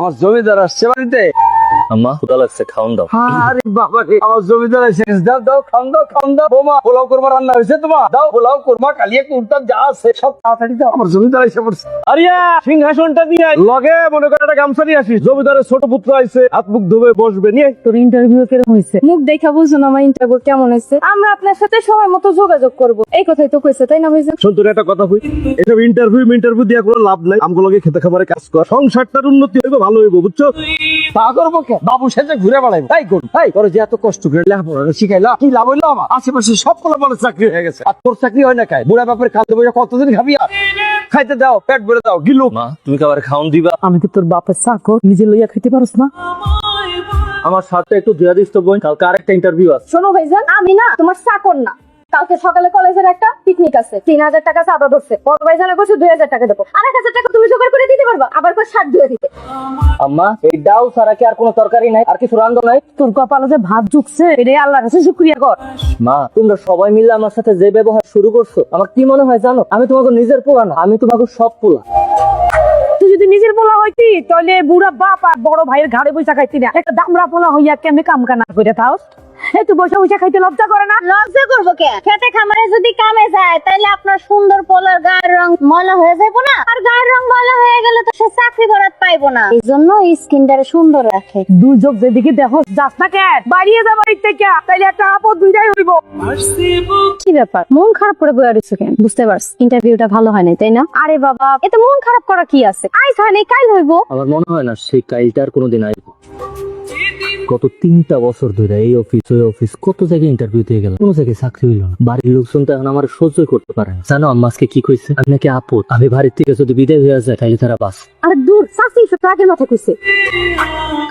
আমার জমিদার আসছে বাড়িতে। আম্মা ক্ষুদা লাগছে খাওন দাও। আরে বাবা রে আমার জমিদার এসে দাও দাও খান দাও খান দাও। বোমা পোলাও কোরমা রান্না হয়েছে তোমার? দাও পোলাও কোরমা কালিয়া কুর্তাম যা আছে সব তাড়াতাড়ি দাও। আমার জমিদার এসে পড়ছে। আরিয়া সিংহাসনটা দিয়ে লগে মনে করে একটা গামছা নিয়ে আসিস। জমিদারের ছোট পুত্র আইছে হাত মুখ ধুবে বসবে নিয়ে তোর ইন্টারভিউ হয়েছে মুখ দেখা বুঝো না আমার ইন্টারভিউ কেমন হয়েছে আমরা আপনার সাথে সময় মতো যোগাযোগ করব। এই কথাই তো কইছে তাই না ভাইজান? শোন তোর একটা কথা কই। এসব ইন্টারভিউ ইন্টারভিউ দিয়ে কোনো লাভ নাই। আমগুলোকে খেতে খাবারে কাজ কর। সংসারটার উন্নতি হইবে ভালো হইব বুঝছ? তা করব কে? বাবু সেজে ঘুরে বেড়াইবো। তাই করুন তাই তোর যে এত কষ্ট করে লেখাপড়া শিখাইলা কি লাভ হইল আমার? আশেপাশে সব কলা বলে চাকরি হয়ে গেছে। আর তোর চাকরি হয় না খাই বুড়া বাপের খাদ্য বইয়া কতদিন খাবি আর? খাইতে দাও পেট ভরে দাও গিলু। মা তুমি কি আবার খাওন দিবা? আমি কি তোর বাপের চাকর? নিজে লইয়া খাইতে পারস না? আমার সাথে একটু ধুয়া দিস তো বোন কালকে আরেকটা ইন্টারভিউ আছে। শোনো ভাইজান আমি না তোমার চাকর না। কালকে সকালে কলেজের একটা পিকনিক আছে তিন হাজার টাকা চাঁদা ধরছে। বড় ভাইজানে বলছে দুই হাজার টাকা দেবো। আর এক হাজার টাকা তুমি জোগাড় করে দিতে পারবা আবার কই ষাট ধুয়ে দিতে। আম্মা এই ডাল ছাড়া কি আর কোনো তরকারি নাই? আর কিছু রান্ধো নাই? তোর কপালে যে ভাত ঝুকছে এটাই আল্লাহর কাছে শুক্রিয়া কর। মা তোমরা সবাই মিলে আমার সাথে যে ব্যবহার শুরু করছ আমার কি মনে হয় জানো? আমি তোমাকে নিজের পোলা না আমি তোমাকে সব পোলা। তুই যদি নিজের পোলা হইতি তাহলে বুড়া বাপ আর বড় ভাইয়ের ঘাড়ে বৈশা খাইতি না। একটা দামড়া পোলা হইয়া কেমনে কাম কানা করে তাও? এই তুই বসে বসে খাইতে লজ্জা করে না? লজ্জা করব কে? খেতে খামারে যদি কামে যায় তাহলে আপনার সুন্দর পোলার গায়ের রং ময়লা হয়ে যাব না? আর গায়ের রং ময়লা হয়ে গেলে তো সে চাকরি বরাত পাইবো না। এই জন্য স্কিনটারে সুন্দর রাখে। দুই চোখ যেদিকে দেখো যাস না কেন বাড়িয়ে যা বাড়ির থেকে। তাইলে একটা আপদ দুইটাই হইব। কি ব্যাপার? মন খারাপ করে বয়ে রয়েছো কেন? বুঝতে পারছ? ইন্টারভিউটা ভালো হয় নাই তাই না? আরে বাবা এতে মন খারাপ করা কি আছে? আইস হয় নাই কাইল হইব। আমার মনে হয় না সেই কাইলটা আর কোনোদিন আসব গত তিনটা বছর ধরে এই অফিস ওই অফিস কত জায়গায় ইন্টারভিউ দিয়ে গেলাম? কোনো জায়গায় চাকরি হইল না। বাড়ির লোকজন তো এখন আমার সহ্য করতে পারে না। জানো আম্মা কি কইছে? আমি নাকি আপদ। আমি বাড়ির থেকে যদি বিদায় হয়ে যায় তাহলে তারা বাস আর দূর চাকরি সব আগে মাথা কইছে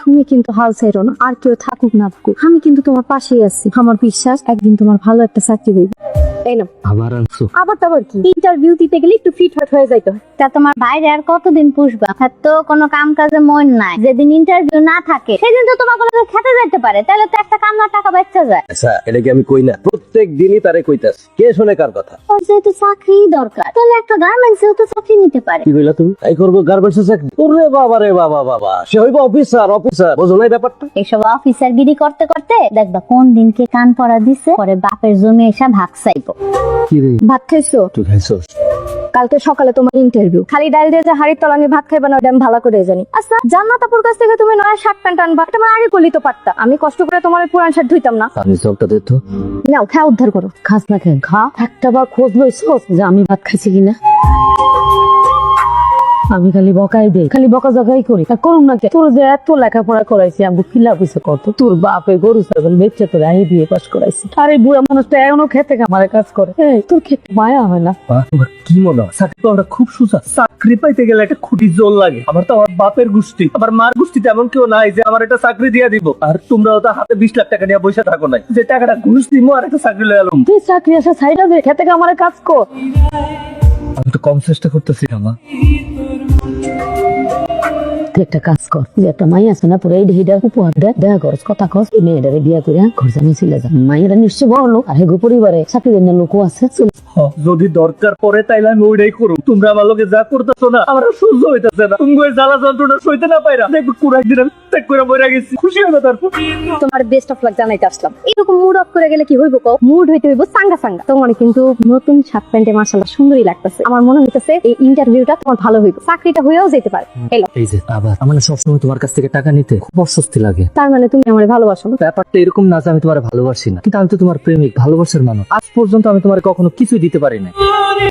তুমি কিন্তু হাল ছাইরো না, আর কেউ থাকুক না থাকুক। আমি কিন্তু তোমার পাশেই আছি। আমার বিশ্বাস একদিন তোমার ভালো একটা চাকরি হইবে। এই না আবার আনছো? আবার তাবার কি? ইন্টারভিউ দিতে গেলে একটু ফিট ফাট হয়ে যাইতো তা তোমার বাইরে আর কতদিন পুষবা? আর তো কোনো কাম কাজে মন নাই। যেদিন ইন্টারভিউ না থাকে সেদিন তো তোমার কোনো খেতে যাইতে পারে। তাহলে তো একটা কামনার টাকা বাচ্চা যায়। আচ্ছা এটা কি আমি কই না? প্রত্যেক দিনই তারে কইতাস কে শুনে কার কথা? ওর যেহেতু চাকরি দরকার তাহলে একটা গার্মেন্টস তো চাকরি নিতে পারে। কি কইলা তুমি? তাই করব গার্মেন্টস চাকরি? ওরে বাবা রে বাবা বাবা সে হইব অফিসার অফিসার বোঝো নাই ব্যাপারটা? এসব অফিসার গিরি করতে করতে দেখবা কোন দিনকে কান পড়া দিছে পরে বাপের জমি এসে ভাগ চাইব। কি রে? ভাগ খাইছো? তুই খাইছস? কালকে সকালে তোমার ইন্টারভিউ খালি ডাইল দিয়ে যে হাড়ির তলানি ভাত খাইবা না ওটা আমি ভালো করে জানি। আচ্ছা জান্নাত আপুর কাছ থেকে তুমি নয় শার্ট প্যান্ট আনবা। এটা আমার আগে করলি তো পারতা আমি কষ্ট করে তোমার পুরান শার্ট ধুইতাম না। আমি সবটা দে নাও খা উদ্ধার করো। খাস না খেয়ে। খা একটা বার খোঁজ লইছো যে আমি ভাত খাইছি কিনা? আমি খালি বকাই দেই খালি বকা জগাই করি। তা করুন না? তোর যে এত লেখাপড়া করাইছি আমি কিলা কইছে কত? তোর বাপে গরু ছাগল বেচে তোর আই দিয়ে পাস করাইছি। আর বুড়া মানুষটা এখনও খেতে আমার কাজ করে। তোর খেতে মায়া হয় না? কি মনে হয়? চাকরি পাওয়াটা খুব সোজা। চাকরি পাইতে গেলে একটা খুঁটি জোর লাগে। আমার তো আমার বাপের গোষ্ঠী। আমার মার গোষ্ঠীতে এমন কেউ নাই যে আমার একটা চাকরি দিয়ে দিব। আর তোমরা তো হাতে বিশ লাখ টাকা নিয়ে বসে থাকো নাই। যে টাকাটা ঘুষ দিমো আর একটা চাকরি লয়ে এলাম তুই চাকরি আসা সাইডা দে খেতে আমার কাজ কর। আমি তো কম চেষ্টা করতেছি মা। তুই একটা কাজ কর। যে একটা মাই আছে না, পুরো এই ঢিটা উপহার দে। দেখা করস কথা কস এই মেয়েটারে বিয়া করে ঘর জানি চলে যা। মাইয়েরা নিশ্চয় বড় লোক। আর হেগো পরিবারে চাকরি দেন লোকও আছে। যদি দরকার পড়ে তাইলে আমি ওইটাই করব তোমরা আমার লোকে যা করতেছো না আমার সহ্য হইতেছে না। তুমি জ্বালা যন্ত্রণা সইতে না পাইরা, দেখবে কোন একদিন আমি ত্যাগ করে মরে গেছি। খুশি হবে তারপর। তোমার বেস্ট অফ লাক জানাইতে আসলাম। এরকম মুড অফ করে গেলে কি হইব কও? মুড হইতে হইব সাঙ্গা সাঙ্গা। তোমার কিন্তু নতুন শার্ট প্যান্টে মাশাআল্লাহ সুন্দরই লাগতেছে। আমার মনে হইতেছে এই ইন্টারভিউটা তোমার ভালো হইব। চাকরিটা হয়েও যেতে পারে। এলো এই যে আবার আমার সবসময় তোমার কাছ থেকে টাকা নিতে খুব অস্বস্তি লাগে। তার মানে তুমি আমার ভালোবাসো না? ব্যাপারটা এরকম না যে আমি তোমার ভালোবাসি না। কিন্তু আমি তো তোমার প্রেমিক ভালোবাসার মানুষ। আজ পর্যন্ত আমি তোমার কখনো কিছুই দিতে পারি না